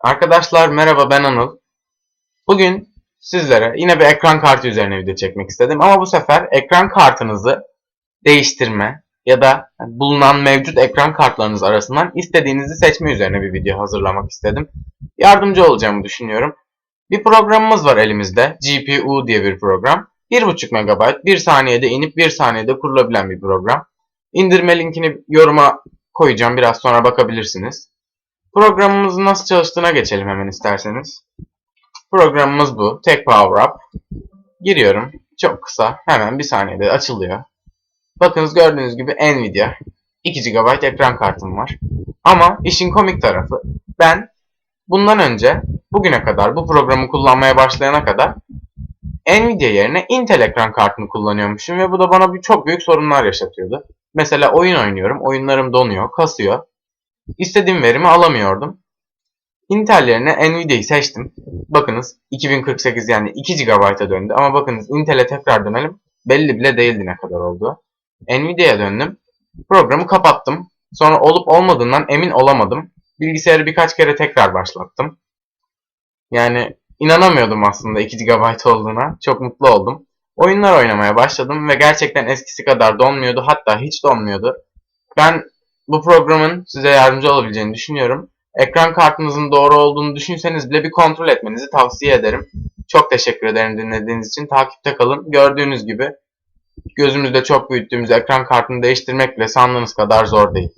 Arkadaşlar merhaba ben Anıl. Bugün sizlere yine bir ekran kartı üzerine video çekmek istedim ama bu sefer ekran kartınızı değiştirme ya da bulunan mevcut ekran kartlarınız arasından istediğinizi seçme üzerine bir video hazırlamak istedim. Yardımcı olacağımı düşünüyorum. Bir programımız var elimizde. GPU diye bir program. 1.5 MB 1 saniyede inip 1 saniyede kurulabilen bir program. İndirme linkini yoruma koyacağım. Biraz sonra bakabilirsiniz. Programımızın nasıl çalıştığına geçelim hemen isterseniz. Programımız bu. Tek Power Up. Giriyorum. Çok kısa. Hemen bir saniyede açılıyor. Bakınız gördüğünüz gibi Nvidia. 2 GB ekran kartım var. Ama işin komik tarafı ben bundan önce bugüne kadar bu programı kullanmaya başlayana kadar Nvidia yerine Intel ekran kartını kullanıyormuşum ve bu da bana bir çok büyük sorunlar yaşatıyordu. Mesela oyun oynuyorum, oyunlarım donuyor, kasıyor. İstediğim verimi alamıyordum. Intel yerine Nvidia'yı seçtim. Bakınız 2048 yani 2 GB'a döndü ama bakınız Intel'e tekrar dönelim. Belli bile değildi ne kadar oldu. Nvidia'ya döndüm. Programı kapattım. Sonra olup olmadığından emin olamadım. Bilgisayarı birkaç kere tekrar başlattım. Yani inanamıyordum aslında 2 GB olduğuna. Çok mutlu oldum. Oyunlar oynamaya başladım ve gerçekten eskisi kadar donmuyordu. Hatta hiç donmuyordu. Ben bu programın size yardımcı olabileceğini düşünüyorum. Ekran kartınızın doğru olduğunu düşünseniz bile bir kontrol etmenizi tavsiye ederim. Çok teşekkür ederim dinlediğiniz için. Takipte kalın. Gördüğünüz gibi gözümüzde çok büyüttüğümüz ekran kartını değiştirmek bile sandığınız kadar zor değil.